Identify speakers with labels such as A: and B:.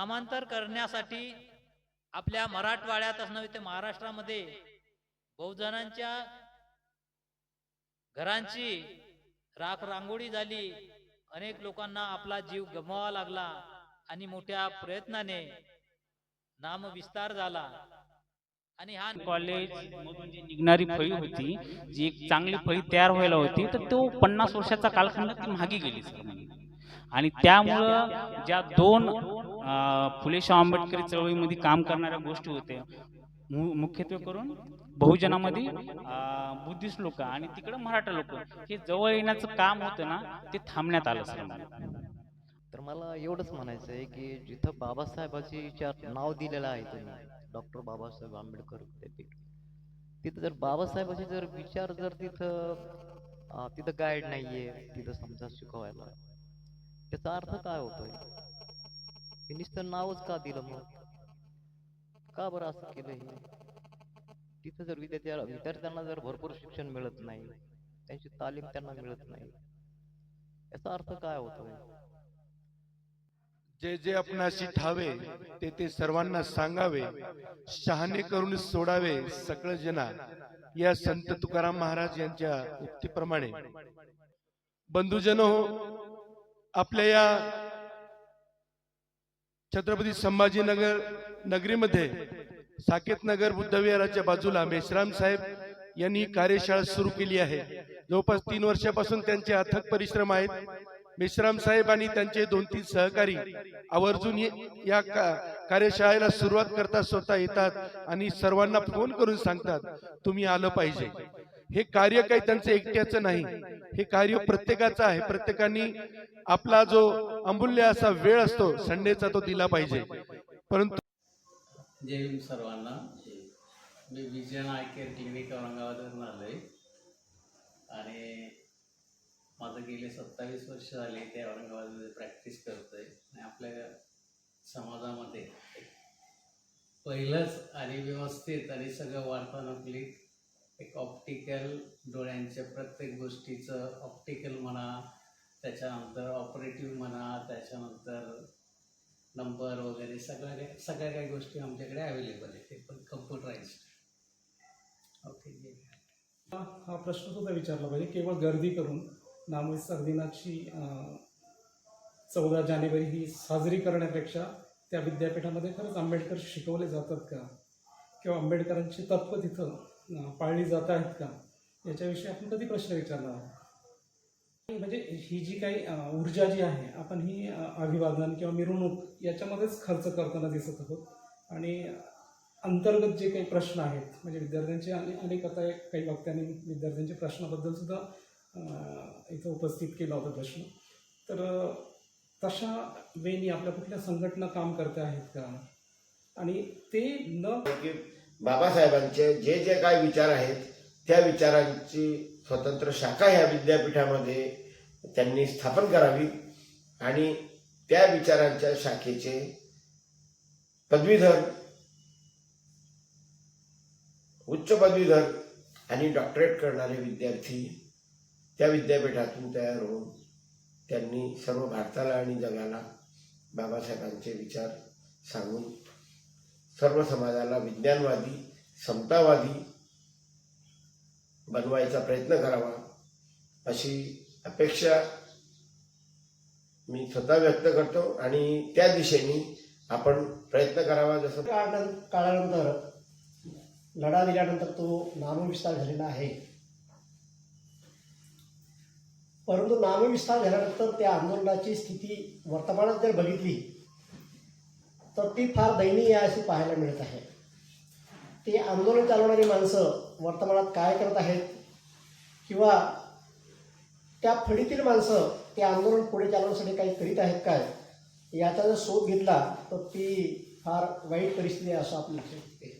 A: नामांतर करण्यासाठी आपल्या मराठवाड्यातच नव्हे तर महाराष्ट्रामध्ये बहुजनांच्या घरांची राख रांगोळी झाली. अनेक लोकांना आपला जीव गमवावा लागला आणि मोठ्या प्रयत्नाने नाम विस्तार झाला. आणि हा
B: कॉलेज मधून जी निघणारी फळी होती जी एक चांगली फळी तयार व्हायला होती तर तो पन्नास वर्षाचा कालखंड ती मागे गेली आणि त्यामुळं ज्या दोन अं, फुले शाहू आंबेडकरी चळवळीमध्ये काम करणाऱ्या गोष्टी होत्या. मुख्यत्वे करून बहुजनामध्ये बुद्धिस्ट लोक आणि तिकडं मराठा लोक हे जवळ येण्याचं काम होतं ना ते थांबण्यात आलं
C: तर मला एवढंच म्हणायचं आहे की जिथं बाबासाहेबाची नाव दिलेलं आहे तुम्ही डॉक्टर बाबासाहेब आंबेडकर विद्यापीठ तिथं जर बाबासाहेबाचे जर विचार जर तिथं तिथं गाईड नाहीये तिथं समजा शिकवायला त्याचा अर्थ काय होतोय? हे नुसतं नावच का दिलं मग? का बरं असं केलं हे? तिथं जर विद्यार्थ्या विद्यार्थ्यांना जर भरपूर शिक्षण मिळत नाही त्यांची तालीम त्यांना मिळत नाही याचा अर्थ काय होतो?
D: जे जे आपणाशी ठावे ते ते सर्वांना सांगावे शहाणे करून सोडावे सकळ जना या संत तुकाराम महाराज यांच्या उक्तीप्रमाणे. बंधुजन हो आपल्या या छत्रपती संभाजीनगर नगरीमध्ये साकेत नगर बुद्धविहाराच्या बाजूला मेश्राम साहेब यांनी कार्यशाळा सुरू केली आहे. जवळपास तीन वर्षापासून त्यांचे अथक परिश्रम आहेत. मेश्राम साहेब आणि त्यांचे दोन तीन सहकारी आवर्जून या का- कार्यशाळेला सुरुवात करता स्वतः येतात आणि सर्वांना फोन करून सांगतात तुम्ही आलं पाहिजे. हे कार्य काही त्यांचं एकट्याचं नाही. हे कार्य प्रत्येकाचं आहे. प्रत्येकाने आपला जो अमूल्य असा वेळ असतो संडेचा तो दिला पाहिजे. परंतु
E: जय हिंद सर्वांना. मी विजय आय केअर क्लिनिक औरंगाबादवरून आलो आहे आणि माझं गेले सत्तावीस वर्ष झाले ते औरंगाबादमध्ये प्रॅक्टिस करतो आहे आणि आपल्या समाजामध्ये पहिलंच आणि व्यवस्थित आणि सगळं वार्तानुकूलित एक ऑप्टिकल डोळ्यांच्या प्रत्येक गोष्टीचं ऑप्टिकल म्हणा त्याच्यानंतर ऑपरेटिव्ह म्हणा त्याच्यानंतर नंबर वगैरे सगळ्या काही सगळ्या काही गोष्टी आमच्याकडे अवेलेबल आहेत. ते पण कम्प्युटराइज्ड ओके
F: हा प्रश्न सुद्धा विचारला पाहिजे. केवळ गर्दी करून नामविस्तार दिनाची चौदा जानेवारी ही साजरी करण्यापेक्षा त्या विद्यापीठामध्ये खरंच आंबेडकर शिकवले जातात का? किंवा आंबेडकरांची तत्व तिथं पाळली जात आहेत का? याच्याविषयी आपण कधी प्रश्न विचारला म्हणजे ही जी काही ऊर्जा जी आहे आपण ही अभिवादन किंवा मिरवणूक याच्यामध्येच खर्च करताना दिसत आहोत. आणि अंतर्गत जे काही प्रश्न आहेत म्हणजे विद्यार्थ्यांचे आणि अनेक आता काही वक्त्यांनी विद्यार्थ्यांच्या प्रश्नाबद्दल सुद्धा इथं उपस्थित केला होता प्रश्न. तर तशा वेनी आपल्या कुठल्या संघटना काम करते आहेत का? आणि ते न
G: बाबासाहेबांचे जे जे काय विचार आहेत त्या विचारांची स्वतंत्र शाखा ह्या विद्यापीठामध्ये त्यांनी स्थापन करावी आणि त्या विचारांच्या शाखेचे पदवीधर उच्च पदवीधर आणि डॉक्टरेट करणारे विद्यार्थी त्या विद्यापीठातून तयार होऊन त्यांनी सर्व भारताला आणि जगाला बाबासाहेबांचे विचार सांगून सर्व समाजाला विज्ञानवादी समतावादी बनवायचा प्रयत्न करावा अशी अपेक्षा मी स्वतः व्यक्त करतो आणि त्या दिशेने आपण प्रयत्न करावा जसं
H: काळानं- काळानंतर लढा दिल्यानंतर तो नामविस्तार झालेला आहे. परंतु नामविस्तार झाल्यानंतर त्या आंदोलनाची स्थिती वर्तमानात जर बघितली तर ती फार दयनीय अशी पाहायला मिळत आहे. ती आंदोलन चालवणारी माणसं वर्तमानात काय करत आहेत किंवा त्या फळीतील माणसं ते आंदोलन पुढे चालवण्यासाठी काही करीत आहेत काय याचा जर शोध घेतला तर ती फार वाईट परिस्थिती आहे असं आपल्याला लक्षात येते